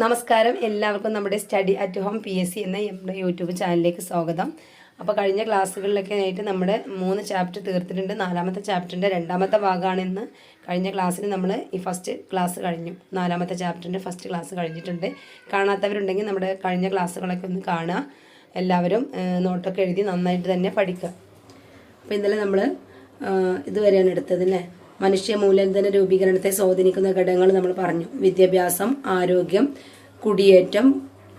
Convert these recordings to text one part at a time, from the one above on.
നമസ്കാരം. എല്ലാവർക്കും നമ്മുടെ study at home P S C എന്ന നമ്മുടെ യൂട്യൂബ് ചാനലിലേക്ക് സ്വാഗതം. അപ്പോൾ കഴിഞ്ഞ ക്ലാസ്സുകളിലൊക്കെ ആയിട്ട് നമ്മുടെ മൂന്ന് ചാപ്റ്റർ തീർത്തിട്ടുണ്ട്. നാലാമത്തെ ചാപ്റ്ററിന്റെ രണ്ടാമത്തെ ഭാഗമാണ് ഇന്ന്. കഴിഞ്ഞ ക്ലാസ്സിൽ നമ്മൾ ഈ ഫസ്റ്റ് ക്ലാസ് കഴിഞ്ഞു. നാലാമത്തെ ചാപ്റ്ററിന്റെ ഫസ്റ്റ് ക്ലാസ് കഴിഞ്ഞിട്ടുണ്ട്. കാണാത്തവരുണ്ടെങ്കിൽ നമ്മുടെ കഴിഞ്ഞ ക്ലാസ്സുകളൊക്കെ ഒന്ന് കാണുക. എല്ലാവരും നോട്ടൊക്കെ എഴുതി നന്നായിട്ട് തന്നെ പഠിക്കുക. അപ്പോൾ ഇന്നലെ നമ്മൾ ഇതുവരെയാണ് എടുത്തത് അല്ലേ? മനുഷ്യ മൂലധന രൂപീകരണത്തെ സ്വാധീനിക്കുന്ന ഘടകങ്ങൾ നമ്മൾ പറഞ്ഞു. വിദ്യാഭ്യാസം ആരോഗ്യം കുടിയേറ്റം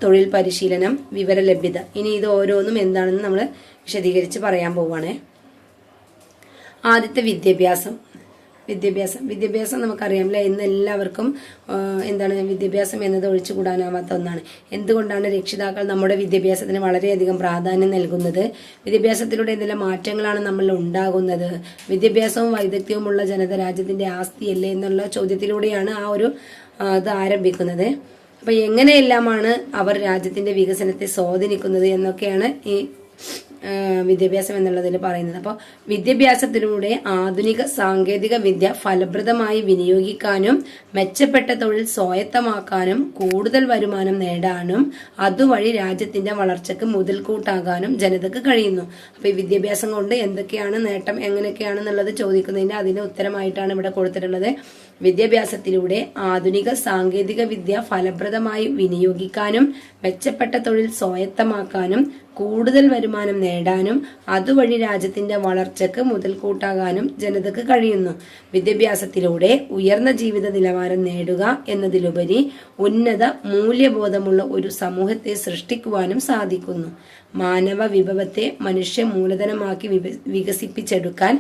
തൊഴിൽ പരിശീലനം വിവര ലഭ്യത ഇനി ഇത് ഓരോന്നും എന്താണെന്ന് നമ്മൾ വിശദീകരിച്ച് പറയാൻ പോവുകയാണ് ആദ്യത്തെ വിദ്യാഭ്യാസം. വിദ്യാഭ്യാസം. വിദ്യാഭ്യാസം നമുക്കറിയാം അല്ലേ ഇന്ന് എല്ലാവർക്കും എന്താണ് വിദ്യാഭ്യാസം എന്നത് ഒഴിച്ചുകൂടാനാവാത്ത ഒന്നാണ്. എന്തുകൊണ്ടാണ് രക്ഷിതാക്കൾ നമ്മുടെ വിദ്യാഭ്യാസത്തിന് വളരെയധികം പ്രാധാന്യം നൽകുന്നത്? വിദ്യാഭ്യാസത്തിലൂടെ എന്തെല്ലാം മാറ്റങ്ങളാണ് നമ്മൾ ഉണ്ടാകുന്നത്? വിദ്യാഭ്യാസവും വൈദഗ്ധ്യവുമുള്ള ജനത രാജ്യത്തിന്റെ ആസ്തിയല്ലേ എന്നുള്ള ചോദ്യത്തിലൂടെയാണ് ആ ഒരു അത് ആരംഭിക്കുന്നത്. അപ്പൊ എങ്ങനെയെല്ലാമാണ് അവർ രാജ്യത്തിന്റെ വികസനത്തെ സ്വാധീനിക്കുന്നത് എന്നൊക്കെയാണ് ഈ വിദ്യാഭ്യാസം എന്നുള്ളതിൽ പറയുന്നത്. അപ്പോൾ വിദ്യാഭ്യാസത്തിലൂടെ ആധുനിക സാങ്കേതിക വിദ്യ ഫലപ്രദമായി വിനിയോഗിക്കാനും മെച്ചപ്പെട്ട തൊഴിൽ സ്വായത്തമാക്കാനും കൂടുതൽ വരുമാനം നേടാനും അതുവഴി രാജ്യത്തിന്റെ വളർച്ചയ്ക്ക് മുതൽക്കൂട്ടാകാനും ജനതക്ക് കഴിയുന്നു. അപ്പോൾ ഈ വിദ്യാഭ്യാസം കൊണ്ട് എന്തൊക്കെയാണ് നേട്ടം എങ്ങനെയൊക്കെയാണെന്നുള്ളത് ചോദിക്കുന്നതിന്റെ അതിന് ഉത്തരമായിട്ടാണ് ഇവിടെ കൊടുത്തിട്ടുള്ളത്. വിദ്യാഭ്യാസത്തിലൂടെ ആധുനിക സാങ്കേതിക വിദ്യ ഫലപ്രദമായി വിനിയോഗിക്കാനും മെച്ചപ്പെട്ട തൊഴിൽ സ്വായത്തമാക്കാനും കൂടുതൽ വരുമാനം നേടാനും അതുവഴി രാജ്യത്തിന്റെ വളർച്ചയ്ക്ക് മുതൽക്കൂട്ടാകാനും ജനതക്ക് കഴിയുന്നു. വിദ്യാഭ്യാസത്തിലൂടെ ഉയർന്ന ജീവിത നിലവാരം നേടുക എന്നതിലുപരി ഉന്നത മൂല്യബോധമുള്ള ഒരു സമൂഹത്തെ സൃഷ്ടിക്കുവാനും സാധിക്കുന്നു. മാനവ വിഭവത്തെ മനുഷ്യ മൂലധനമാക്കി വികസിപ്പിച്ചെടുക്കാൻ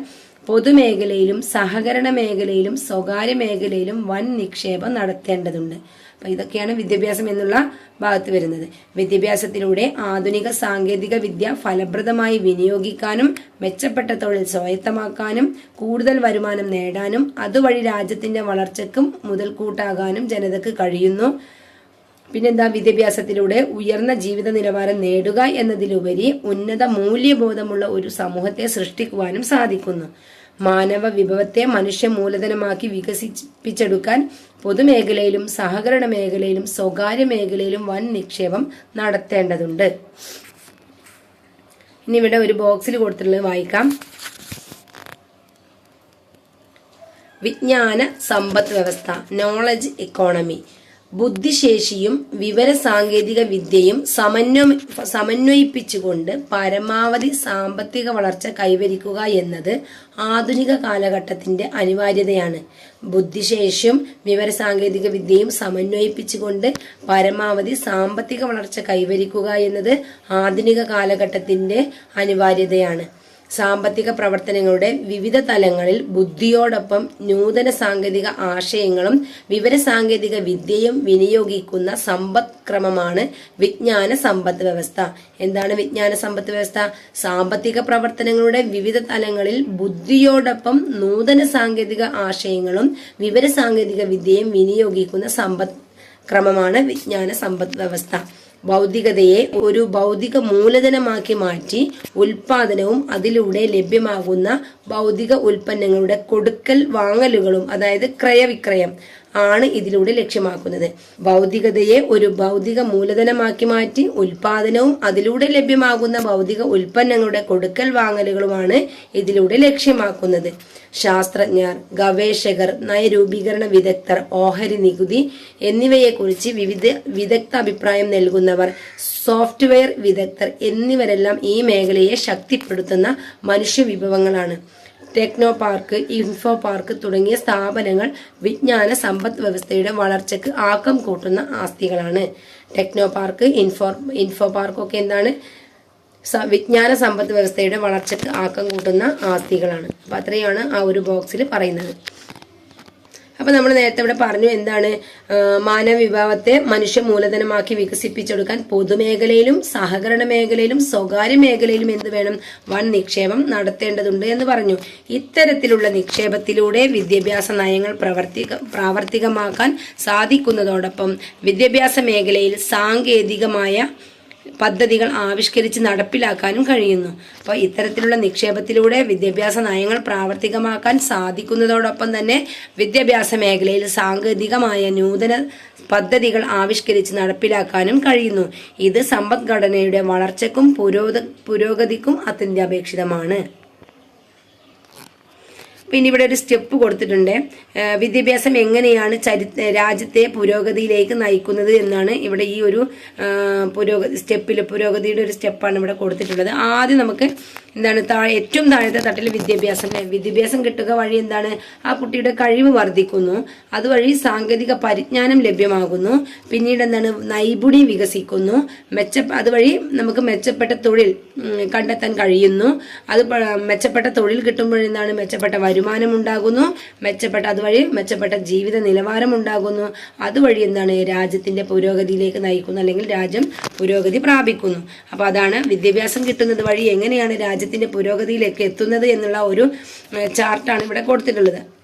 പൊതുമേഖലയിലും സഹകരണ മേഖലയിലും സ്വകാര്യ മേഖലയിലും വൻ നിക്ഷേപം നടത്തേണ്ടതുണ്ട്. അപ്പൊ ഇതൊക്കെയാണ് വിദ്യാഭ്യാസം എന്നുള്ള ഭാഗത്ത് വരുന്നത്. വിദ്യാഭ്യാസത്തിലൂടെ ആധുനിക സാങ്കേതിക വിദ്യ ഫലപ്രദമായി വിനിയോഗിക്കാനും മെച്ചപ്പെട്ട തൊഴിൽ സ്വായത്തമാക്കാനും കൂടുതൽ വരുമാനം നേടാനും അതുവഴി രാജ്യത്തിന്റെ വളർച്ചയ്ക്കും മുതൽക്കൂട്ടാകാനും ജനതക്ക് കഴിയുന്നു. പിന്നെന്താ? വിദ്യാഭ്യാസത്തിലൂടെ ഉയർന്ന ജീവിത നിലവാരം നേടുക എന്നതിലുപരി ഉന്നത മൂല്യബോധമുള്ള ഒരു സമൂഹത്തെ സൃഷ്ടിക്കുവാനും സാധിക്കുന്നു. മാനവ വിഭവത്തെ മനുഷ്യ മൂലധനമാക്കി വികസിപ്പിച്ചെടുക്കാൻ പൊതുമേഖലയിലും സഹകരണ മേഖലയിലും സ്വകാര്യ മേഖലയിലും വൻ നിക്ഷേപം നടത്തേണ്ടതുണ്ട്. ഇനി ഇവിടെ ഒരു ബോക്സിൽ കൊടുത്തിട്ടുള്ളത് വായിക്കാം. വിജ്ഞാന സമ്പദ് വ്യവസ്ഥ നോളജ് ഇക്കോണമി ബുദ്ധിശേഷിയും വിവര സാങ്കേതിക വിദ്യയും സമന്വയ സമന്വയിപ്പിച്ചുകൊണ്ട് പരമാവധി സാമ്പത്തിക വളർച്ച കൈവരിക്കുക എന്നത് ആധുനിക കാലഘട്ടത്തിന്റെ അനിവാര്യതയാണ്. ബുദ്ധിശേഷിയും വിവര സാങ്കേതിക വിദ്യയും സമന്വയിപ്പിച്ചുകൊണ്ട് പരമാവധി സാമ്പത്തിക വളർച്ച കൈവരിക്കുക എന്നത് ആധുനിക കാലഘട്ടത്തിന്റെ അനിവാര്യതയാണ്. സാമ്പത്തിക പ്രവർത്തനങ്ങളുടെ വിവിധ തലങ്ങളിൽ ബുദ്ധിയോടൊപ്പം നൂതന സാങ്കേതിക ആശയങ്ങളും വിവര സാങ്കേതിക വിദ്യയും വിനിയോഗിക്കുന്ന സമ്പദ്ക്രമമാണ് വിജ്ഞാന സമ്പദ് വ്യവസ്ഥ. എന്താണ് വിജ്ഞാന സമ്പദ് വ്യവസ്ഥ? സാമ്പത്തിക പ്രവർത്തനങ്ങളുടെ വിവിധ തലങ്ങളിൽ ബുദ്ധിയോടൊപ്പം നൂതന സാങ്കേതിക ആശയങ്ങളും വിവര സാങ്കേതിക വിദ്യയും വിനിയോഗിക്കുന്ന സമ്പദ് ക്രമമാണ് വിജ്ഞാന സമ്പദ് വ്യവസ്ഥ. ഭൗതികതയെ ഒരു ഭൗതിക മൂലധനമാക്കി മാറ്റി ഉൽപാദനവും അതിലൂടെ ലഭ്യമാകുന്ന ഭൗതിക ഉൽപ്പന്നങ്ങളുടെ കൊടുക്കൽ വാങ്ങലുകളും അതായത് ക്രയവിക്രയം. ആണ് ഇതിലൂടെ ലക്ഷ്യമാക്കുന്നത്. ഭൗതികതയെ ഒരു ഭൗതിക മൂലധനമാക്കി മാറ്റി ഉൽപാദനവും അതിലൂടെ ലഭ്യമാകുന്ന ഭൗതിക ഉൽപ്പന്നങ്ങളുടെ കൊടുക്കൽ വാങ്ങലുകളുമാണ് ഇതിലൂടെ ലക്ഷ്യമാക്കുന്നത്. ശാസ്ത്രജ്ഞർ ഗവേഷകർ നയരൂപീകരണ വിദഗ്ധർ ഓഹരി നികുതി എന്നിവയെക്കുറിച്ച് വിവിധ വിദഗ്ധ അഭിപ്രായം നൽകുന്നവർ സോഫ്റ്റ്വെയർ വിദഗ്ധർ എന്നിവരെല്ലാം ഈ മേഖലയെ ശക്തിപ്പെടുത്തുന്ന മനുഷ്യ വിഭവങ്ങളാണ് ടെക്നോ പാർക്ക് ഇൻഫോ പാർക്ക് തുടങ്ങിയ സ്ഥാപനങ്ങൾ വിജ്ഞാന സമ്പദ് വ്യവസ്ഥയുടെ വളർച്ചയ്ക്ക് ആക്കം കൂട്ടുന്ന ആസ്തികളാണ്. Techno park info info park ഒക്കെ എന്താണ് വിജ്ഞാന സമ്പദ് വ്യവസ്ഥയുടെ വളർച്ചയ്ക്ക് ആക്കം കൂട്ടുന്ന ആസ്തികളാണ്. അപ്പൊ അത്രയാണ് ആ ഒരു ബോക്സിൽ പറയുന്നത്. അപ്പൊ നമ്മൾ നേരത്തെ ഇവിടെ പറഞ്ഞു എന്താണ് മാനവ വിഭാവത്തെ മനുഷ്യ മൂലധനമാക്കി വികസിപ്പിച്ചെടുക്കാൻ പൊതുമേഖലയിലും സഹകരണ മേഖലയിലും സ്വകാര്യ മേഖലയിലും എന്ത് വേണം വൺ നിക്ഷേപം നടത്തേണ്ടതുണ്ട് എന്ന് പറഞ്ഞു. ഇത്തരത്തിലുള്ള നിക്ഷേപത്തിലൂടെ വിദ്യാഭ്യാസ നയങ്ങൾ പ്രവർത്തിക പ്രാവർത്തികമാക്കാൻ സാധിക്കുന്നതോടൊപ്പം വിദ്യാഭ്യാസ മേഖലയിൽ സാങ്കേതികമായ പദ്ധതികൾ ആവിഷ്കരിച്ച് നടപ്പിലാക്കാനും കഴിയുന്നു. അപ്പോൾ ഇത്തരത്തിലുള്ള നിക്ഷേപത്തിലൂടെ വിദ്യാഭ്യാസ നയങ്ങൾ പ്രാവർത്തികമാക്കാൻ സാധിക്കുന്നതോടൊപ്പം തന്നെ വിദ്യാഭ്യാസ മേഖലയിൽ സാങ്കേതികമായ നൂതന പദ്ധതികൾ ആവിഷ്കരിച്ച് നടപ്പിലാക്കാനും കഴിയുന്നു. ഇത് സമ്പദ്ഘടനയുടെ വളർച്ചയ്ക്കും പുരോഗ പുരോഗതിക്കും അത്യന്താപേക്ഷിതമാണ്. പിന്നെ ഇവിടെ ഒരു സ്റ്റെപ്പ് കൊടുത്തിട്ടുണ്ട്. വിദ്യാഭ്യാസം എങ്ങനെയാണ് ചരി രാജ്യത്തെ പുരോഗതിയിലേക്ക് നയിക്കുന്നത് എന്നാണ് ഇവിടെ ഈ ഒരു പുരോഗതി സ്റ്റെപ്പിൽ പുരോഗതിയുടെ ഒരു സ്റ്റെപ്പാണ് ഇവിടെ കൊടുത്തിട്ടുള്ളത്. ആദ്യം നമുക്ക് എന്താണ് താഴെ ഏറ്റവും താഴത്തെ തട്ടിൽ വിദ്യാഭ്യാസം വിദ്യാഭ്യാസം കിട്ടുക വഴി എന്താണ്? ആ കുട്ടിയുടെ കഴിവ് വർദ്ധിക്കുന്നു. അതുവഴി സാങ്കേതിക പരിജ്ഞാനം ലഭ്യമാകുന്നു. പിന്നീട് എന്താണ്? നൈപുണി വികസിക്കുന്നു. മെച്ച അതുവഴി നമുക്ക് മെച്ചപ്പെട്ട തൊഴിൽ കണ്ടെത്താൻ കഴിയുന്നു. അത് മെച്ചപ്പെട്ട തൊഴിൽ കിട്ടുമ്പോഴെന്താണ്? മെച്ചപ്പെട്ട ഉണ്ടാകുന്നു മെച്ചപ്പെട്ട അതുവഴി മെച്ചപ്പെട്ട ജീവിത നിലവാരം ഉണ്ടാകുന്നു അതുവഴി എന്താണ് രാജ്യത്തിന്റെ പുരോഗതിയിലേക്ക് നയിക്കുന്നു അല്ലെങ്കിൽ രാജ്യം പുരോഗതി പ്രാപിക്കുന്നു. അപ്പോൾ അതാണ് വിദ്യാഭ്യാസം കിട്ടുന്നത് വഴി എങ്ങനെയാണ് രാജ്യത്തിന്റെ പുരോഗതിയിലേക്ക് എത്തുന്നത് എന്നുള്ള ഒരു ചാർട്ടാണ് ഇവിടെ കൊടുത്തിട്ടുള്ളത്.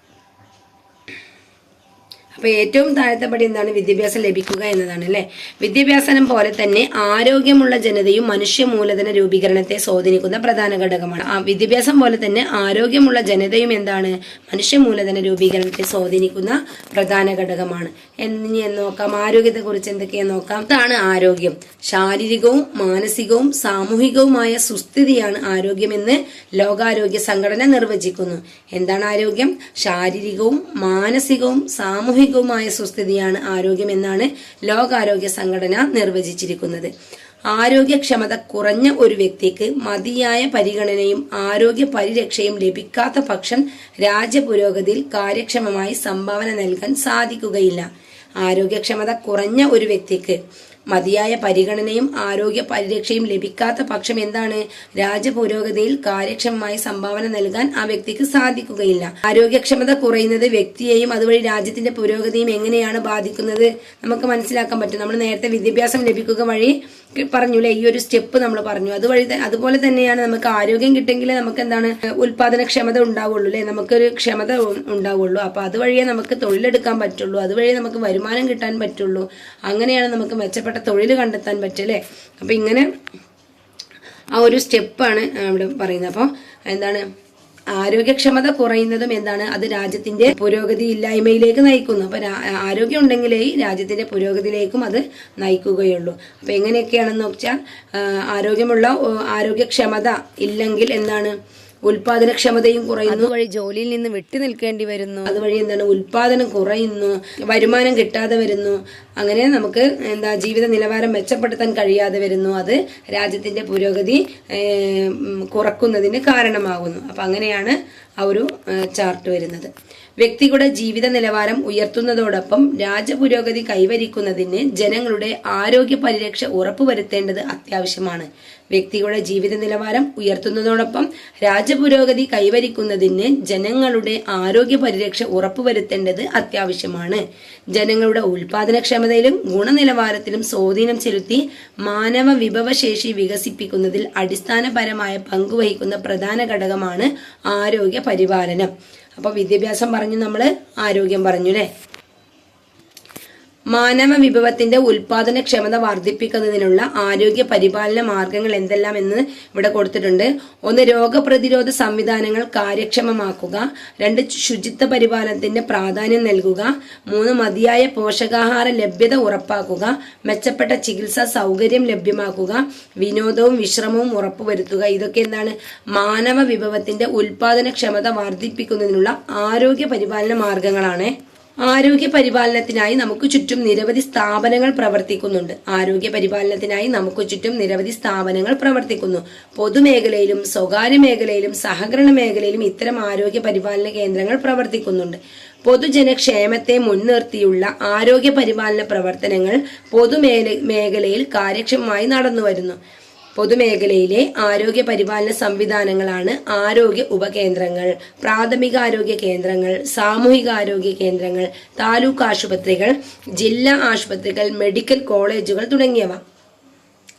അപ്പൊ ഏറ്റവും താഴത്തെ പടി എന്താണ്? വിദ്യാഭ്യാസം ലഭിക്കുക എന്നതാണ് അല്ലെ? വിദ്യാഭ്യാസം പോലെ തന്നെ ആരോഗ്യമുള്ള ജനതയും മനുഷ്യ മൂലധന രൂപീകരണത്തെ സ്വാധീനിക്കുന്ന പ്രധാന ഘടകമാണ്. ആ വിദ്യാഭ്യാസം പോലെ തന്നെ ആരോഗ്യമുള്ള ജനതയും എന്താണ്? മനുഷ്യ മൂലധന രൂപീകരണത്തെ സ്വാധീനിക്കുന്ന പ്രധാന ഘടകമാണ്. എന്ന് നോക്കാം ആരോഗ്യത്തെ കുറിച്ച് എന്തൊക്കെയാന്ന് നോക്കാം? അതാണ് ആരോഗ്യം. ശാരീരികവും മാനസികവും സാമൂഹികവുമായ സുസ്ഥിതിയാണ് ആരോഗ്യമെന്ന് ലോകാരോഗ്യ സംഘടന നിർവചിക്കുന്നു. എന്താണ് ആരോഗ്യം? ശാരീരികവും മാനസികവും സാമൂഹികവുമായ സുസ്ഥിതിയാണ് ആരോഗ്യം എന്നാണ് ലോകാരോഗ്യ സംഘടന നിർവചിച്ചിരിക്കുന്നത്. ആരോഗ്യക്ഷമത കുറഞ്ഞ ഒരു വ്യക്തിക്ക് മതിയായ പരിഗണനയും ആരോഗ്യ പരിരക്ഷയും ലഭിക്കാത്ത പക്ഷം രാജ്യപുരോഗതിയിൽ കാര്യക്ഷമമായി സംഭാവന നൽകാൻ സാധിക്കുകയില്ല. ആരോഗ്യക്ഷമത കുറഞ്ഞ ഒരു വ്യക്തിക്ക് മതിയായ പരിഗണനയും ആരോഗ്യ പരിരക്ഷയും ലഭിക്കാത്ത പക്ഷം എന്താണ്? രാജ്യപുരോഗതിയിൽ കാര്യക്ഷമമായ സംഭാവന നൽകാൻ ആ വ്യക്തിക്ക് സാധിക്കുകയില്ല. ആരോഗ്യക്ഷമത കുറയുന്നത് വ്യക്തിയെയും അതുവഴി രാജ്യത്തിന്റെ പുരോഗതിയും എങ്ങനെയാണ് ബാധിക്കുന്നത്? നമുക്ക് മനസ്സിലാക്കാൻ പറ്റും. നമ്മൾ നേരത്തെ വിദ്യാഭ്യാസം ലഭിക്കുക വഴി പറഞ്ഞു അല്ലെ ഈ ഒരു സ്റ്റെപ്പ് നമ്മൾ പറഞ്ഞു. അതുവഴി അതുപോലെ തന്നെയാണ് നമുക്ക് ആരോഗ്യം കിട്ടെങ്കിൽ നമുക്ക് എന്താണ് ഉൽപാദനക്ഷമത ഉണ്ടാവുള്ളൂ അല്ലെ? നമുക്കൊരു ക്ഷമത ഉണ്ടാവുള്ളൂ. അപ്പൊ അതുവഴിയേ നമുക്ക് തൊഴിലെടുക്കാൻ പറ്റുള്ളൂ. അതുവഴി നമുക്ക് വരുമാനം കിട്ടാൻ പറ്റുള്ളൂ. അങ്ങനെയാണ് നമുക്ക് മെച്ചപ്പെട്ട തൊഴിൽ കണ്ടെത്താൻ പറ്റല്ലേ അപ്പൊ ഇങ്ങനെ ആ ഒരു സ്റ്റെപ്പാണ് ഇവിടെ പറയുന്നത്. അപ്പോൾ എന്താണ്? ആരോഗ്യക്ഷമത കുറയുന്നതും എന്താണ്? അത് രാജ്യത്തിന്റെ പുരോഗതി ഇല്ലായ്മയിലേക്ക് നയിക്കുന്നു. അപ്പൊ ആരോഗ്യം ഉണ്ടെങ്കിലേ രാജ്യത്തിന്റെ പുരോഗതിയിലേക്കും അത് നയിക്കുകയുള്ളൂ. അപ്പൊ എങ്ങനെയൊക്കെയാണെന്ന് വെച്ചാൽ ആരോഗ്യമുള്ള ആരോഗ്യക്ഷമത ഇല്ലെങ്കിൽ എന്താണ്? ഉൽപാദനക്ഷമതയും കുറയുന്നു. അതുവഴി ജോലിയിൽ നിന്ന് വിട്ടു നിൽക്കേണ്ടി വരുന്നു. അതുവഴി എന്താണ്? ഉൽപാദനം കുറയുന്നു. വരുമാനം കിട്ടാതെ വരുന്നു. അങ്ങനെ നമുക്ക് എന്താ ജീവിത നിലവാരം മെച്ചപ്പെടുത്താൻ കഴിയാതെ വരുന്നു. അത് രാജ്യത്തിന്റെ പുരോഗതി കുറക്കുന്നതിന് കാരണമാകുന്നു. അപ്പൊ അങ്ങനെയാണ് ആ ഒരു ചാർട്ട് വരുന്നത്. വ്യക്തികളുടെ ജീവിത നിലവാരം ഉയർത്തുന്നതോടൊപ്പം രാജപുരോഗതി കൈവരിക്കുന്നതിന് ജനങ്ങളുടെ ആരോഗ്യ പരിരക്ഷ ഉറപ്പുവരുത്തേണ്ടത് അത്യാവശ്യമാണ്. വ്യക്തികളുടെ ജീവിത നിലവാരം ഉയർത്തുന്നതോടൊപ്പം രാജപുരോഗതി കൈവരിക്കുന്നതിന് ജനങ്ങളുടെ ആരോഗ്യ പരിരക്ഷ ഉറപ്പുവരുത്തേണ്ടത് അത്യാവശ്യമാണ്. ജനങ്ങളുടെ ഉൽപാദനക്ഷമതയിലും ഗുണനിലവാരത്തിലും സ്വാധീനം ചെലുത്തി മാനവ വിഭവശേഷി വികസിപ്പിക്കുന്നതിൽ അടിസ്ഥാനപരമായ പങ്കുവഹിക്കുന്ന പ്രധാന ഘടകമാണ് ആരോഗ്യ പരിപാലനം. അപ്പോൾ വിദ്യാഭ്യാസം പറഞ്ഞു നമ്മൾ ആരോഗ്യം പറഞ്ഞു അല്ലേ മാനവ വിഭവത്തിന്റെ ഉൽപാദനക്ഷമത വർദ്ധിപ്പിക്കുന്നതിനുള്ള ആരോഗ്യ പരിപാലന മാർഗങ്ങൾ എന്തെല്ലാം എന്ന് ഇവിടെ കൊടുത്തിട്ടുണ്ട്. ഒന്ന് രോഗപ്രതിരോധ സംവിധാനങ്ങൾ കാര്യക്ഷമമാക്കുക. രണ്ട് ശുചിത്വ പരിപാലനത്തിന്റെ പ്രാധാന്യം നൽകുക. മൂന്ന് മതിയായ പോഷകാഹാര ലഭ്യത ഉറപ്പാക്കുക. മെച്ചപ്പെട്ട ചികിത്സാ സൗകര്യം ലഭ്യമാക്കുക. വിനോദവും വിശ്രമവും ഉറപ്പുവരുത്തുക. ഇതൊക്കെ എന്താണ്? മാനവ വിഭവത്തിന്റെ ഉൽപാദനക്ഷമത വർദ്ധിപ്പിക്കുന്നതിനുള്ള ആരോഗ്യ പരിപാലന മാർഗങ്ങളാണ്. ആരോഗ്യ പരിപാലനത്തിനായി നമുക്ക് ചുറ്റും നിരവധി സ്ഥാപനങ്ങൾ പ്രവർത്തിക്കുന്നുണ്ട്. ആരോഗ്യ പരിപാലനത്തിനായി നമുക്ക് ചുറ്റും നിരവധി സ്ഥാപനങ്ങൾ പ്രവർത്തിക്കുന്നു. പൊതുമേഖലയിലും സ്വകാര്യ മേഖലയിലും സഹകരണ മേഖലയിലും ഇത്തരം ആരോഗ്യ പരിപാലന കേന്ദ്രങ്ങൾ പ്രവർത്തിക്കുന്നുണ്ട്. പൊതുജനക്ഷേമത്തെ മുൻനിർത്തിയുള്ള ആരോഗ്യ പരിപാലന പ്രവർത്തനങ്ങൾ പൊതുമേഖലയിൽ മേഖലയിൽ കാര്യക്ഷമമായി നടന്നുവരുന്നു. പൊതുമേഖലയിലെ ആരോഗ്യ പരിപാലന സംവിധാനങ്ങളാണ് ആരോഗ്യ ഉപകേന്ദ്രങ്ങൾ പ്രാഥമിക ആരോഗ്യ കേന്ദ്രങ്ങൾ സാമൂഹിക ആരോഗ്യ കേന്ദ്രങ്ങൾ താലൂക്ക് ആശുപത്രികൾ ജില്ലാ ആശുപത്രികൾ മെഡിക്കൽ കോളേജുകൾ തുടങ്ങിയവ.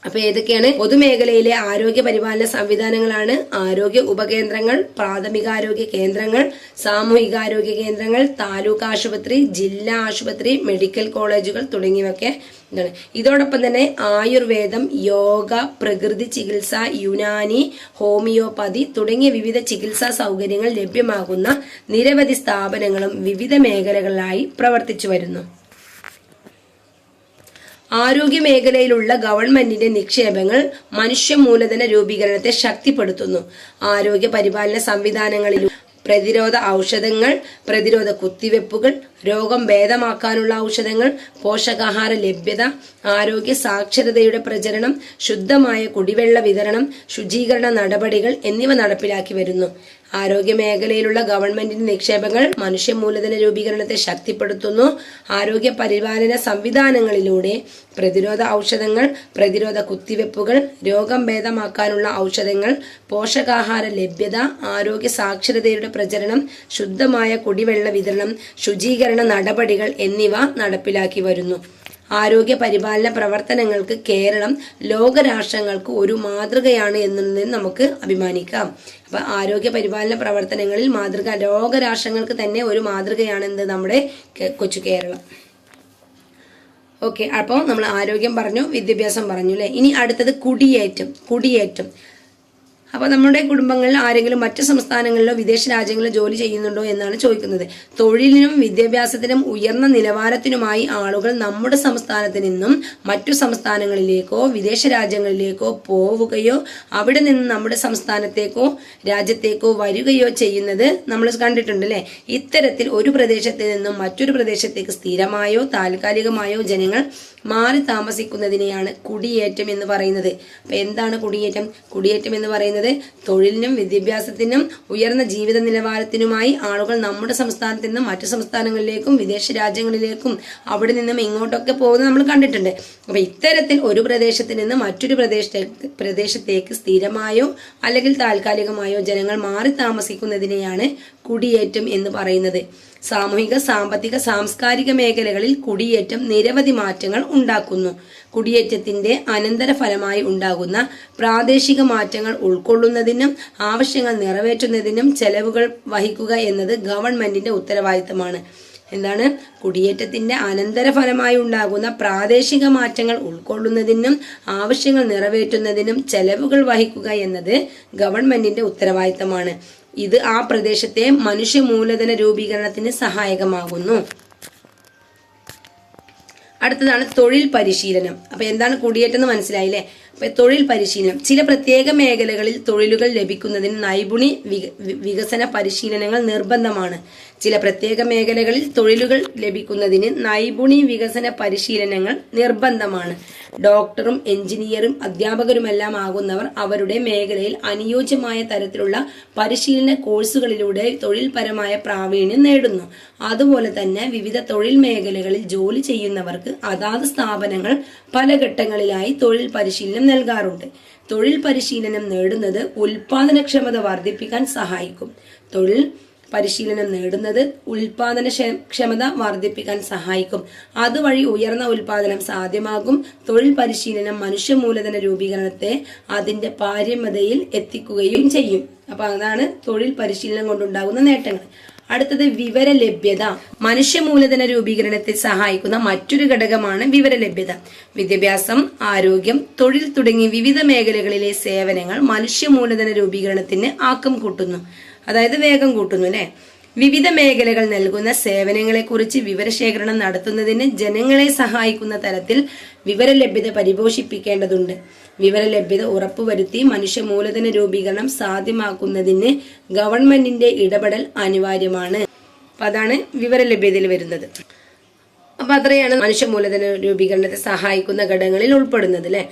അപ്പൊ ഏതൊക്കെയാണ്? പൊതുമേഖലയിലെ ആരോഗ്യ പരിപാലന സംവിധാനങ്ങളാണ്. ആരോഗ്യ ഉപകേന്ദ്രങ്ങൾ പ്രാഥമികാരോഗ്യ കേന്ദ്രങ്ങൾ സാമൂഹികാരോഗ്യ കേന്ദ്രങ്ങൾ താലൂക്ക് ആശുപത്രി ജില്ലാ ആശുപത്രി മെഡിക്കൽ കോളേജുകൾ തുടങ്ങിയവയൊക്കെ എന്താണ് ഇതോടൊപ്പം തന്നെ ആയുർവേദം യോഗ പ്രകൃതി ചികിത്സ യുനാനി ഹോമിയോപ്പതി തുടങ്ങിയ വിവിധ ചികിത്സാ സൗകര്യങ്ങൾ ലഭ്യമാകുന്ന നിരവധി സ്ഥാപനങ്ങളും വിവിധ മേഖലകളിലായി പ്രവർത്തിച്ചു വരുന്നു. ആരോഗ്യ മേഖലയിലുള്ള ഗവൺമെന്റിന്റെ നിക്ഷേപങ്ങൾ മനുഷ്യ മൂലധന രൂപീകരണത്തെ ശക്തിപ്പെടുത്തുന്നു. ആരോഗ്യ പരിപാലന സംവിധാനങ്ങളിലും പ്രതിരോധ ഔഷധങ്ങൾ പ്രതിരോധ കുത്തിവെപ്പുകൾ രോഗം ഭേദമാക്കാനുള്ള ഔഷധങ്ങൾ പോഷകാഹാര ലഭ്യത ആരോഗ്യ സാക്ഷരതയുടെ പ്രചരണം ശുദ്ധമായ കുടിവെള്ള വിതരണം ശുചീകരണ നടപടികൾ എന്നിവ നടപ്പിലാക്കി വരുന്നു. ആരോഗ്യ മേഖലയിലുള്ള ഗവൺമെന്റിന്റെ നിക്ഷേപങ്ങൾ മനുഷ്യ മൂലധന രൂപീകരണത്തെ ശക്തിപ്പെടുത്തുന്നു. ആരോഗ്യ പരിപാലന സംവിധാനങ്ങളിലൂടെ പ്രതിരോധ ഔഷധങ്ങൾ പ്രതിരോധ കുത്തിവെപ്പുകൾ രോഗം ഭേദമാക്കാനുള്ള ഔഷധങ്ങൾ പോഷകാഹാര ലഭ്യത ആരോഗ്യ സാക്ഷരതയുടെ പ്രചരണം ശുദ്ധമായ കുടിവെള്ള വിതരണം ശുചീകരണ നടപടികൾ എന്നിവ നടപ്പിലാക്കി വരുന്നു. ആരോഗ്യ പരിപാലന പ്രവർത്തനങ്ങൾക്ക് കേരളം ലോകരാഷ്ട്രങ്ങൾക്ക് ഒരു മാതൃകയാണ് എന്നതിൽ നമുക്ക് അഭിമാനിക്കാം. അപ്പൊ ആരോഗ്യ പരിപാലന പ്രവർത്തനങ്ങളിൽ മാതൃക ലോകരാഷ്ട്രങ്ങൾക്ക് തന്നെ ഒരു മാതൃകയാണ് എന്ത് നമ്മുടെ കൊച്ചു കേരളം. ഓക്കെ അപ്പോൾ നമ്മൾ ആരോഗ്യം പറഞ്ഞു വിദ്യാഭ്യാസം പറഞ്ഞു അല്ലേ? ഇനി അടുത്തത് കുടിയേറ്റം കുടിയേറ്റം. അപ്പോൾ നമ്മുടെ കുടുംബങ്ങളിൽ ആരെങ്കിലും മറ്റു സംസ്ഥാനങ്ങളിലോ വിദേശ രാജ്യങ്ങളിലോ ജോലി ചെയ്യുന്നുണ്ടോ എന്നാണ് ചോദിക്കുന്നത്. തൊഴിലിനും വിദ്യാഭ്യാസത്തിനും ഉയർന്ന നിലവാരത്തിനുമായി ആളുകൾ നമ്മുടെ സംസ്ഥാനത്ത് നിന്നും മറ്റു സംസ്ഥാനങ്ങളിലേക്കോ വിദേശ രാജ്യങ്ങളിലേക്കോ പോവുകയോ അവിടെ നിന്ന് നമ്മുടെ സംസ്ഥാനത്തേക്കോ രാജ്യത്തേക്കോ വരികയോ ചെയ്യുന്നത് നമ്മൾ കണ്ടിട്ടുണ്ട് അല്ലേ? ഇത്തരത്തിൽ ഒരു പ്രദേശത്ത് നിന്നും മറ്റൊരു പ്രദേശത്തേക്ക് സ്ഥിരമായോ താൽക്കാലികമായോ ജനങ്ങൾ മാറി താമസിക്കുന്നതിനെയാണ് കുടിയേറ്റം എന്ന് പറയുന്നത്. അപ്പം എന്താണ് കുടിയേറ്റം? കുടിയേറ്റം എന്ന് പറയുന്നത് തൊഴിലിനും വിദ്യാഭ്യാസത്തിനും ഉയർന്ന ജീവിത നിലവാരത്തിനുമായി ആളുകൾ നമ്മുടെ സംസ്ഥാനത്ത് നിന്നും മറ്റു സംസ്ഥാനങ്ങളിലേക്കും വിദേശ രാജ്യങ്ങളിലേക്കും അവിടെ നിന്നും ഇങ്ങോട്ടൊക്കെ പോകുന്നത് നമ്മൾ കണ്ടിട്ടുണ്ട്. അപ്പോൾ ഇത്തരത്തിൽ ഒരു പ്രദേശത്ത് നിന്ന് മറ്റൊരു പ്രദേശത്തേക്ക് പ്രദേശത്തേക്ക് സ്ഥിരമായോ അല്ലെങ്കിൽ താൽക്കാലികമായോ ജനങ്ങൾ മാറി താമസിക്കുന്നതിനെയാണ് കുടിയേറ്റം എന്ന് പറയുന്നത്. സാമൂഹിക സാമ്പത്തിക സാംസ്കാരിക മേഖലകളിൽ കുടിയേറ്റം നിരവധി മാറ്റങ്ങൾ ഉണ്ടാക്കുന്നു. കുടിയേറ്റത്തിന്റെ അനന്തരഫലമായി ഉണ്ടാകുന്ന പ്രാദേശിക മാറ്റങ്ങൾ ഉൾക്കൊള്ളുന്നതിനും ആവശ്യങ്ങൾ നിറവേറ്റുന്നതിനും ചെലവുകൾ വഹിക്കുക എന്നത് ഗവൺമെന്റിന്റെ ഉത്തരവാദിത്തമാണ്. എന്താണ്? കുടിയേറ്റത്തിന്റെ അനന്തരഫലമായി ഉണ്ടാകുന്ന പ്രാദേശിക മാറ്റങ്ങൾ ഉൾക്കൊള്ളുന്നതിനും ആവശ്യങ്ങൾ നിറവേറ്റുന്നതിനും ചെലവുകൾ വഹിക്കുക എന്നത് ഗവൺമെന്റിന്റെ ഉത്തരവാദിത്തമാണ്. ഇത് ആ പ്രദേശത്തെ മനുഷ്യ മൂലധന രൂപീകരണത്തിന് സഹായകമാകുന്നു. അടുത്തതാണ് തൊഴിൽ പരിശീലനം. അപ്പൊ എന്താണ് കുടിയേറ്റം എന്ന് മനസ്സിലായില്ലേ? തൊഴിൽ പരിശീലനം. ചില പ്രത്യേക മേഖലകളിൽ തൊഴിലുകൾ ലഭിക്കുന്നതിന് നൈപുണി വികസന പരിശീലനങ്ങൾ നിർബന്ധമാണ്. ചില പ്രത്യേക മേഖലകളിൽ തൊഴിലുകൾ ലഭിക്കുന്നതിന് നൈപുണി വികസന പരിശീലനങ്ങൾ നിർബന്ധമാണ്. ഡോക്ടറും എഞ്ചിനീയറും അധ്യാപകരുമെല്ലാം ആകുന്നവർ അവരുടെ മേഖലയിൽ അനുയോജ്യമായ തരത്തിലുള്ള പരിശീലന കോഴ്സുകളിലൂടെ തൊഴിൽപരമായ പ്രാവീണ്യം നേടുന്നു. അതുപോലെ തന്നെ വിവിധ തൊഴിൽ മേഖലകളിൽ ജോലി ചെയ്യുന്നവർക്ക് അതാത് സ്ഥാപനങ്ങൾ പല ഘട്ടങ്ങളിലായി തൊഴിൽ പരിശീലനം നൽകാറുണ്ട്. തൊഴിൽ പരിശീലനം നേടുന്നത് ഉൽപാദനക്ഷമത വർദ്ധിപ്പിക്കാൻ സഹായിക്കും. തൊഴിൽ പരിശീലനം നേടുന്നത് ഉൽപാദന ക്ഷമത വർദ്ധിപ്പിക്കാൻ സഹായിക്കും. അതുവഴി ഉയർന്ന ഉൽപാദനം സാധ്യമാകും. തൊഴിൽ പരിശീലനം മനുഷ്യ മൂലധന രൂപീകരണത്തെ അതിന്റെ പാരമ്യതയിൽ എത്തിക്കുകയും ചെയ്യും. അപ്പൊ അതാണ് തൊഴിൽ പരിശീലനം കൊണ്ടുണ്ടാകുന്ന നേട്ടങ്ങൾ. അടുത്തത് വിവര ലഭ്യത മനുഷ്യ മൂലധന രൂപീകരണത്തെ സഹായിക്കുന്ന മറ്റൊരു ഘടകമാണ് വിവര ലഭ്യത വിദ്യാഭ്യാസം ആരോഗ്യം തൊഴിൽ തുടങ്ങി വിവിധ മേഖലകളിലെ സേവനങ്ങൾ മനുഷ്യ മൂലധന രൂപീകരണത്തിന് ആക്കം കൂട്ടുന്നു. അതായത് വേഗം കൂട്ടുന്നു അല്ലെ? വിവിധ മേഖലകൾ നൽകുന്ന സേവനങ്ങളെക്കുറിച്ച് വിവരശേഖരണം നടത്തുന്നതിന് ജനങ്ങളെ സഹായിക്കുന്ന തരത്തിൽ വിവരലഭ്യത പരിപോഷിപ്പിക്കേണ്ടതുണ്ട്. വിവരലഭ്യത ഉറപ്പുവരുത്തി മനുഷ്യ മൂലധന രൂപീകരണം സാധ്യമാക്കുന്നതിന് ഗവൺമെന്റിന്റെ ഇടപെടൽ അനിവാര്യമാണ്. അപ്പം അതാണ് വിവരലഭ്യതയിൽ വരുന്നത്. അപ്പൊ അത്രയാണ് മനുഷ്യ മൂലധന രൂപീകരണത്തെ സഹായിക്കുന്ന ഘടകങ്ങളിൽ ഉൾപ്പെടുന്നത് അല്ലെ?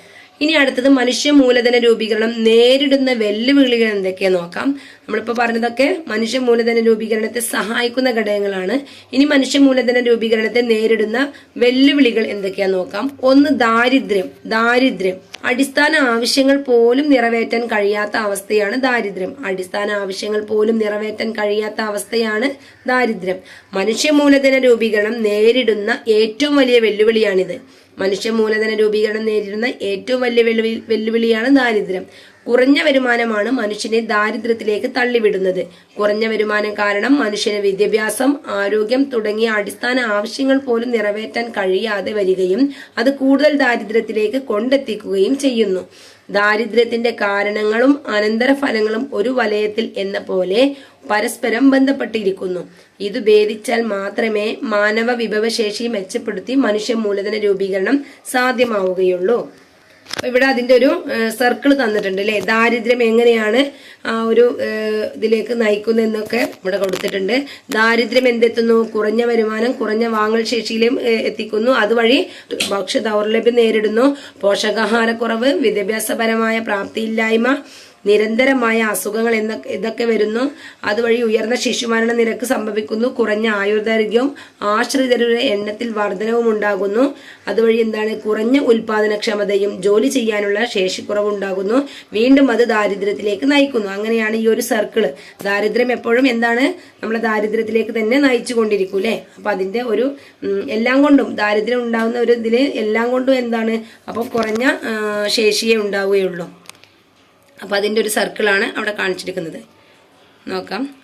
ഇനി അടുത്തത് മനുഷ്യ മൂലധന രൂപീകരണം. നേരിടുന്ന വെല്ലുവിളികൾ എന്തൊക്കെയാ നോക്കാം. നമ്മളിപ്പോ പറഞ്ഞതൊക്കെ മനുഷ്യ മൂലധന രൂപീകരണത്തെ സഹായിക്കുന്ന ഘടകങ്ങളാണ്. ഇനി മനുഷ്യ മൂലധന രൂപീകരണത്തെ നേരിടുന്ന വെല്ലുവിളികൾ എന്തൊക്കെയാ നോക്കാം. ഒന്ന് ദാരിദ്ര്യം ദാരിദ്ര്യം. അടിസ്ഥാന ആവശ്യങ്ങൾ പോലും നിറവേറ്റാൻ കഴിയാത്ത അവസ്ഥയാണ് ദാരിദ്ര്യം. അടിസ്ഥാന ആവശ്യങ്ങൾ പോലും നിറവേറ്റാൻ കഴിയാത്ത അവസ്ഥയാണ് ദാരിദ്ര്യം. മനുഷ്യ മൂലധന രൂപീകരണം നേരിടുന്ന ഏറ്റവും വലിയ വെല്ലുവിളിയാണിത്. മനുഷ്യ മൂലധന രൂപീകരണം നേരിടുന്ന ഏറ്റവും വലിയ വെല്ലുവിളി വെല്ലുവിളിയാണ് ദാരിദ്ര്യം. കുറഞ്ഞ വരുമാനമാണ് മനുഷ്യനെ ദാരിദ്ര്യത്തിലേക്ക് തള്ളിവിടുന്നത്. കുറഞ്ഞ വരുമാനം കാരണം മനുഷ്യന് വിദ്യാഭ്യാസം ആരോഗ്യം തുടങ്ങിയ അടിസ്ഥാന ആവശ്യങ്ങൾ പോലും നിറവേറ്റാൻ കഴിയാതെ വരികയും അത് കൂടുതൽ ദാരിദ്ര്യത്തിലേക്ക് കൊണ്ടെത്തിക്കുകയും ചെയ്യുന്നു. ദാരിദ്ര്യത്തിന്റെ കാരണങ്ങളും അനന്തരഫലങ്ങളും ഒരു വലയത്തിൽ എന്ന പോലെ പരസ്പരം ബന്ധപ്പെട്ടിരിക്കുന്നു. ഇത് ഭേദിച്ചാൽ മാത്രമേ മാനവ വിഭവശേഷി മെച്ചപ്പെടുത്തി മനുഷ്യ മൂലധന രൂപീകരണം സാധ്യമാവുകയുള്ളൂ. ഇവിടെ അതിന്റെ ഒരു സർക്കിൾ തന്നിട്ടുണ്ട് അല്ലെ ദാരിദ്ര്യം എങ്ങനെയാണ് ആ ഒരു ഇതിലേക്ക് നയിക്കുന്നതെന്നൊക്കെ ഇവിടെ കൊടുത്തിട്ടുണ്ട്. ദാരിദ്ര്യം എന്തെത്തുന്നു? കുറഞ്ഞ വരുമാനം കുറഞ്ഞ വാങ്ങൽ ശേഷിയിലും എത്തിക്കുന്നു. അതുവഴി ഭക്ഷ്യ ദൗർലഭ്യം നേരിടുന്നു. പോഷകാഹാരക്കുറവ് വിദ്യാഭ്യാസപരമായ പ്രാപ്തിയില്ലായ്മ നിരന്തരമായ അസുഖങ്ങൾ എന്ന ഇതൊക്കെ വരുന്നു. അതുവഴി ഉയർന്ന ശിശുമരണ നിരക്ക് സംഭവിക്കുന്നു. കുറഞ്ഞ ആയുർദൈർഘ്യവും ആശ്രിതരുടെ എണ്ണത്തിൽ വർധനവും ഉണ്ടാകുന്നു. അതുവഴി എന്താണ്? കുറഞ്ഞ ഉൽപാദനക്ഷമതയും ജോലി ചെയ്യാനുള്ള ശേഷിക്കുറവുണ്ടാകുന്നു. വീണ്ടും അത് ദാരിദ്ര്യത്തിലേക്ക് നയിക്കുന്നു. അങ്ങനെയാണ് ഈ ഒരു സർക്കിൾ. ദാരിദ്ര്യം എപ്പോഴും എന്താണ്? നമ്മളെ ദാരിദ്ര്യത്തിലേക്ക് തന്നെ നയിച്ചു കൊണ്ടിരിക്കും അല്ലേ അപ്പൊ അതിന്റെ ഒരു എല്ലാം കൊണ്ടും ദാരിദ്ര്യം ഉണ്ടാകുന്ന ഒരു ഇതിൽ എല്ലാം കൊണ്ടും എന്താണ്? അപ്പോൾ കുറഞ്ഞ ശേഷിയേ ഉണ്ടാവുകയുള്ളൂ. അപ്പോൾ അതിന്റെ ഒരു സർക്കിളാണ് അവിടെ കാണിച്ചിരിക്കുന്നത്. നോക്കാം.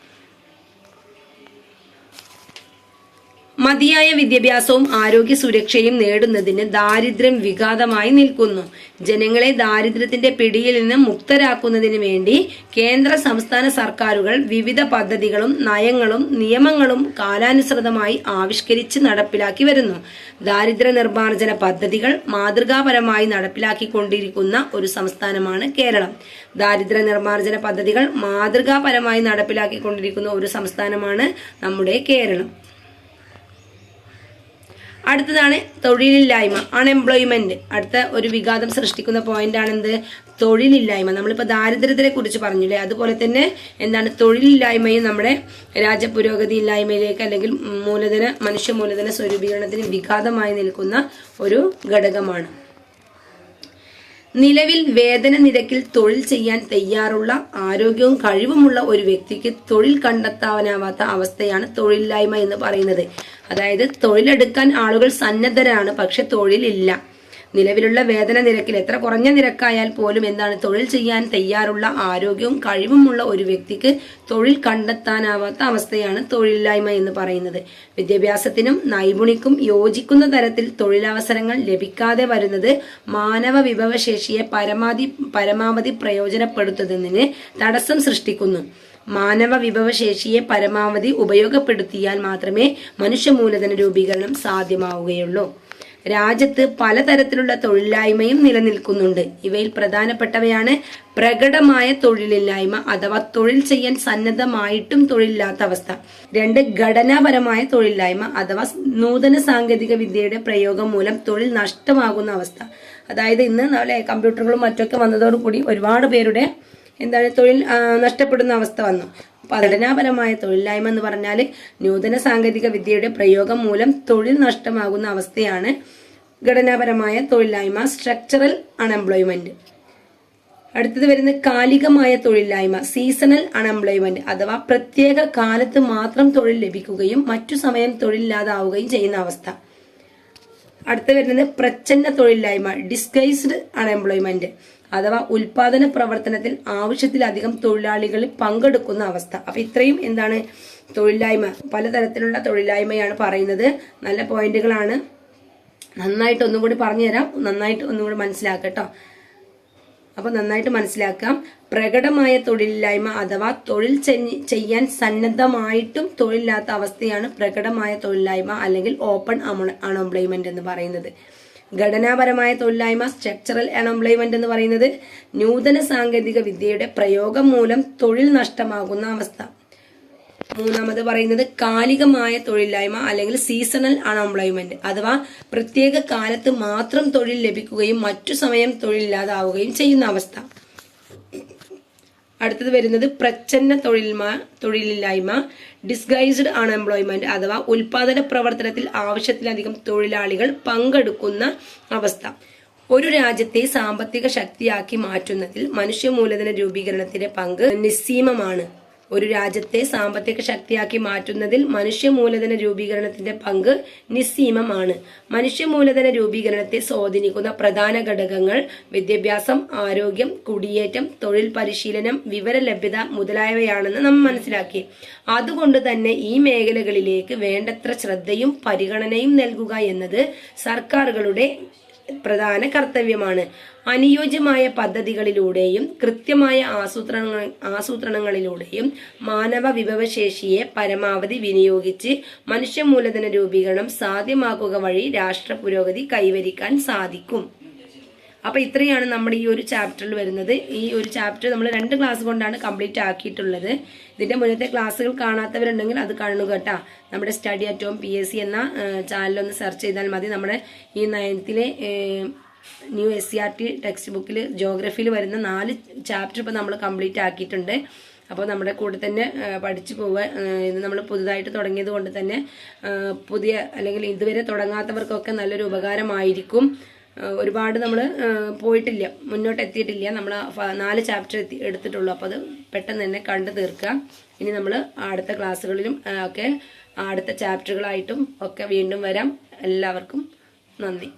മതിയായ വിദ്യാഭ്യാസവും ആരോഗ്യ സുരക്ഷയും നേടുന്നതിന് ദാരിദ്ര്യം വിഘാതമായി നിൽക്കുന്നു. ജനങ്ങളെ ദാരിദ്ര്യത്തിന്റെ പിടിയിൽ നിന്ന് മുക്തരാക്കുന്നതിന് വേണ്ടി കേന്ദ്ര സംസ്ഥാന സർക്കാരുകൾ വിവിധ പദ്ധതികളും നയങ്ങളും നിയമങ്ങളും കാലാനുസൃതമായി ആവിഷ്കരിച്ച് നടപ്പിലാക്കി വരുന്നു. ദാരിദ്ര്യ നിർമ്മാർജന പദ്ധതികൾ മാതൃകാപരമായി നടപ്പിലാക്കിക്കൊണ്ടിരിക്കുന്ന ഒരു സംസ്ഥാനമാണ് കേരളം. ദാരിദ്ര്യ നിർമ്മാർജന പദ്ധതികൾ മാതൃകാപരമായി നടപ്പിലാക്കിക്കൊണ്ടിരിക്കുന്ന ഒരു സംസ്ഥാനമാണ് നമ്മുടെ കേരളം. അടുത്തതാണ് തൊഴിലില്ലായ്മ അൺഎംപ്ലോയ്മെന്റ് അടുത്ത ഒരു വിഘാതം സൃഷ്ടിക്കുന്ന പോയിന്റ് ആണെന്ത്? തൊഴിലില്ലായ്മ. നമ്മളിപ്പോൾ ദാരിദ്ര്യത്തെ കുറിച്ച് പറഞ്ഞില്ലേ? അതുപോലെ തന്നെ എന്താണ്? തൊഴിലില്ലായ്മയും നമ്മുടെ രാജ്യ പുരോഗതിയില്ലായ്മയിലേക്ക് അല്ലെങ്കിൽ മൂലധന മനുഷ്യ മൂലധന സ്വരൂപീകരണത്തിന് വിഘാതമായി നിൽക്കുന്ന ഒരു ഘടകമാണ്. നിലവിൽ വേതന നിരക്കിൽ തൊഴിൽ ചെയ്യാൻ തയ്യാറുള്ള ആരോഗ്യവും കഴിവുമുള്ള ഒരു വ്യക്തിക്ക് തൊഴിൽ കണ്ടെത്താനാവാത്ത അവസ്ഥയാണ് തൊഴിലില്ലായ്മ എന്ന് പറയുന്നത്. അതായത് തൊഴിലെടുക്കാൻ ആളുകൾ സന്നദ്ധരാണ് പക്ഷെ തൊഴിലില്ല. നിലവിലുള്ള വേതന നിരക്കിൽ എത്ര കുറഞ്ഞ നിരക്കായാൽ പോലും എന്താണ് തൊഴിൽ ചെയ്യാൻ തയ്യാറുള്ള ആരോഗ്യവും കഴിവുമുള്ള ഒരു വ്യക്തിക്ക് തൊഴിൽ കണ്ടെത്താനാവാത്ത അവസ്ഥയാണ് തൊഴിലില്ലായ്മ എന്ന് പറയുന്നത്. വിദ്യാഭ്യാസത്തിനും നൈപുണിക്കും യോജിക്കുന്ന തരത്തിൽ തൊഴിലവസരങ്ങൾ ലഭിക്കാതെ വരുന്നത് മാനവ വിഭവശേഷിയെ പരമാവധി പരമാവധി പ്രയോജനപ്പെടുത്തുന്നതിന് തടസ്സം സൃഷ്ടിക്കുന്നു. മാനവ വിഭവശേഷിയെ പരമാവധി ഉപയോഗപ്പെടുത്തിയാൽ മാത്രമേ മനുഷ്യ മൂലധന രൂപീകരണം സാധ്യമാവുകയുള്ളൂ. രാജ്യത്ത് പലതരത്തിലുള്ള തൊഴിലില്ലായ്മയും നിലനിൽക്കുന്നുണ്ട്. ഇവയിൽ പ്രധാനപ്പെട്ടവയാണ് പ്രകടമായ തൊഴിലില്ലായ്മ അഥവാ തൊഴിൽ ചെയ്യാൻ സന്നദ്ധമായിട്ടും തൊഴിലില്ലാത്ത അവസ്ഥ. രണ്ട് ഘടനാപരമായ തൊഴിലില്ലായ്മ അഥവാ നൂതന സാങ്കേതിക വിദ്യയുടെ പ്രയോഗം മൂലം തൊഴിൽ നഷ്ടമാകുന്ന അവസ്ഥ. അതായത് ഇന്ന് നമ്മളെ കമ്പ്യൂട്ടറുകളും മറ്റൊക്കെ വന്നതോടുകൂടി ഒരുപാട് പേരുടെ എന്താണ് തൊഴിൽ നഷ്ടപ്പെടുന്ന അവസ്ഥ വന്നു. പഠനാപരമായ തൊഴിലില്ലായ്മ എന്ന് പറഞ്ഞാൽ നൂതന സാങ്കേതിക വിദ്യയുടെ പ്രയോഗം മൂലം തൊഴിൽ നഷ്ടമാകുന്ന അവസ്ഥയാണ് ഘടനാപരമായ തൊഴിലില്ലായ്മ സ്ട്രക്ചറൽ അൺഎംപ്ലോയ്മെന്റ് അടുത്തത് വരുന്നത് കാലികമായ തൊഴിലില്ലായ്മ സീസണൽ അൺഎംപ്ലോയ്മെന്റ് അഥവാ പ്രത്യേക കാലത്ത് മാത്രം തൊഴിൽ ലഭിക്കുകയും മറ്റു സമയം തൊഴിലില്ലാതാവുകയും ചെയ്യുന്ന അവസ്ഥ. അടുത്ത വരുന്നത് പ്രച്ഛന്ന തൊഴിലില്ലായ്മ ഡിസ്ഗൈസ്ഡ് അൺഎംപ്ലോയ്മെന്റ് അഥവാ ഉൽപാദന പ്രവർത്തനത്തിൽ ആവശ്യത്തിലധികം തൊഴിലാളികൾ പങ്കെടുക്കുന്ന അവസ്ഥ. അപ്പൊ ഇത്രയും എന്താണ് തൊഴിലില്ലായ്മ? പലതരത്തിലുള്ള തൊഴിലില്ലായ്മയാണ് പറയുന്നത്. നല്ല പോയിന്റുകളാണ് നന്നായിട്ട് ഒന്നും കൂടി പറഞ്ഞുതരാം നന്നായിട്ട് ഒന്നും കൂടി മനസ്സിലാക്കട്ടോ അപ്പൊ നന്നായിട്ട് മനസ്സിലാക്കാം. പ്രകടമായ തൊഴിലില്ലായ്മ അഥവാ തൊഴിൽ ചെയ്യാൻ സന്നദ്ധമായിട്ടും തൊഴിലില്ലാത്ത അവസ്ഥയാണ് പ്രകടമായ തൊഴിലില്ലായ്മ അല്ലെങ്കിൽ ഓപ്പൺ അൺഎംപ്ലോയ്മെന്റ് എന്ന് പറയുന്നത്. ഘടനാപരമായ തൊഴിലില്ലായ്മ സ്ട്രക്ചറൽ അൺഎംപ്ലോയ്മെന്റ് എന്ന് പറയുന്നത് നൂതന സാങ്കേതിക വിദ്യയുടെ പ്രയോഗം മൂലം തൊഴിൽ നഷ്ടമാകുന്ന അവസ്ഥ. മൂന്നാമത് പറയുന്നത് കാലികമായ തൊഴിലില്ലായ്മ അല്ലെങ്കിൽ സീസണൽ അൺഎംപ്ലോയ്മെന്റ് അഥവാ പ്രത്യേക കാലത്ത് മാത്രം തൊഴിൽ ലഭിക്കുകയും മറ്റു സമയം തൊഴിലില്ലാതാവുകയും ചെയ്യുന്ന അവസ്ഥ. അടുത്തത് വരുന്നത് പ്രച്ഛന്ന തൊഴിൽമ തൊഴിലില്ലായ്മ ഡിസ്ഗൈസ്ഡ് അൺഎംപ്ലോയ്മെന്റ് അഥവാ ഉൽപാദന പ്രവർത്തനത്തിൽ ആവശ്യത്തിലധികം തൊഴിലാളികൾ പങ്കെടുക്കുന്ന അവസ്ഥ. ഒരു രാജ്യത്തെ സാമ്പത്തിക ശക്തിയാക്കി മാറ്റുന്നതിൽ മനുഷ്യ മൂലധന രൂപീകരണത്തിന്റെ പങ്ക് നിസ്സീമമാണ്. ഒരു രാജ്യത്തെ സാമ്പത്തിക ശക്തിയാക്കി മാറ്റുന്നതിൽ മനുഷ്യ മൂലധന രൂപീകരണത്തിന്റെ പങ്ക് നിസ്സീമമാണ്. മനുഷ്യ മൂലധന രൂപീകരണത്തെ സ്വാധീനിക്കുന്ന പ്രധാന ഘടകങ്ങൾ വിദ്യാഭ്യാസം ആരോഗ്യം കുടിയേറ്റം തൊഴിൽ പരിശീലനം വിവര ലഭ്യത മുതലായവയാണെന്ന് നാം മനസ്സിലാക്കി. അതുകൊണ്ട് തന്നെ ഈ മേഖലകളിലേക്ക് വേണ്ടത്ര ശ്രദ്ധയും പരിഗണനയും നൽകുക എന്നത് സർക്കാരുകളുടെ പ്രധാന കർത്തവ്യമാണ്. അനുയോജ്യമായ പദ്ധതികളിലൂടെയും കൃത്യമായ ആസൂത്രണ ആസൂത്രണങ്ങളിലൂടെയും മാനവ വിഭവശേഷിയെ പരമാവധി വിനിയോഗിച്ച് മനുഷ്യ മൂലധന രൂപീകരണം സാധ്യമാക്കുക വഴി രാഷ്ട്ര പുരോഗതി കൈവരിക്കാൻ സാധിക്കും. അപ്പൊ ഇത്രയാണ് നമ്മുടെ ഈ ഒരു ചാപ്റ്ററിൽ വരുന്നത്. ഈ ഒരു ചാപ്റ്റർ നമ്മൾ രണ്ട് ക്ലാസ് കൊണ്ടാണ് കംപ്ലീറ്റ് ആക്കിയിട്ടുള്ളത്. ഇതിന്റെ മുന്നത്തെ ക്ലാസ്സുകൾ കാണാത്തവരുണ്ടെങ്കിൽ അത് കാണുക കേട്ടാ. നമ്മുടെ study at home P S C എന്ന ചാനലൊന്ന് സെർച്ച് ചെയ്താൽ മതി. നമ്മുടെ ഈ നയൻത്തിലെ new S C R T text ബുക്കിൽ ജോഗ്രഫിയിൽ വരുന്ന നാല് ചാപ്റ്റർ ഇപ്പോൾ നമ്മൾ കംപ്ലീറ്റ് ആക്കിയിട്ടുണ്ട്. അപ്പോൾ നമ്മുടെ കൂടെ തന്നെ പഠിച്ചു പോവുക ഇത് നമ്മൾ പുതുതായിട്ട് തുടങ്ങിയത് കൊണ്ട് തന്നെ പുതിയ അല്ലെങ്കിൽ ഇതുവരെ തുടങ്ങാത്തവർക്കൊക്കെ നല്ലൊരു ഉപകാരമായിരിക്കും. ഒരുപാട് നമ്മൾ പോയിട്ടില്ല. മുന്നോട്ട് എത്തിയിട്ടില്ല നമ്മൾ നാല് ചാപ്റ്റർ എത്തി എടുത്തിട്ടുള്ളൂ. അപ്പോൾ അത് പെട്ടെന്ന് തന്നെ കണ്ടു തീർക്കുക ഇനി നമ്മൾ അടുത്ത ക്ലാസ്സുകളിലും ഒക്കെ അടുത്ത ചാപ്റ്ററുകളായിട്ടും ഒക്കെ വീണ്ടും വരാം. എല്ലാവർക്കും നന്ദി.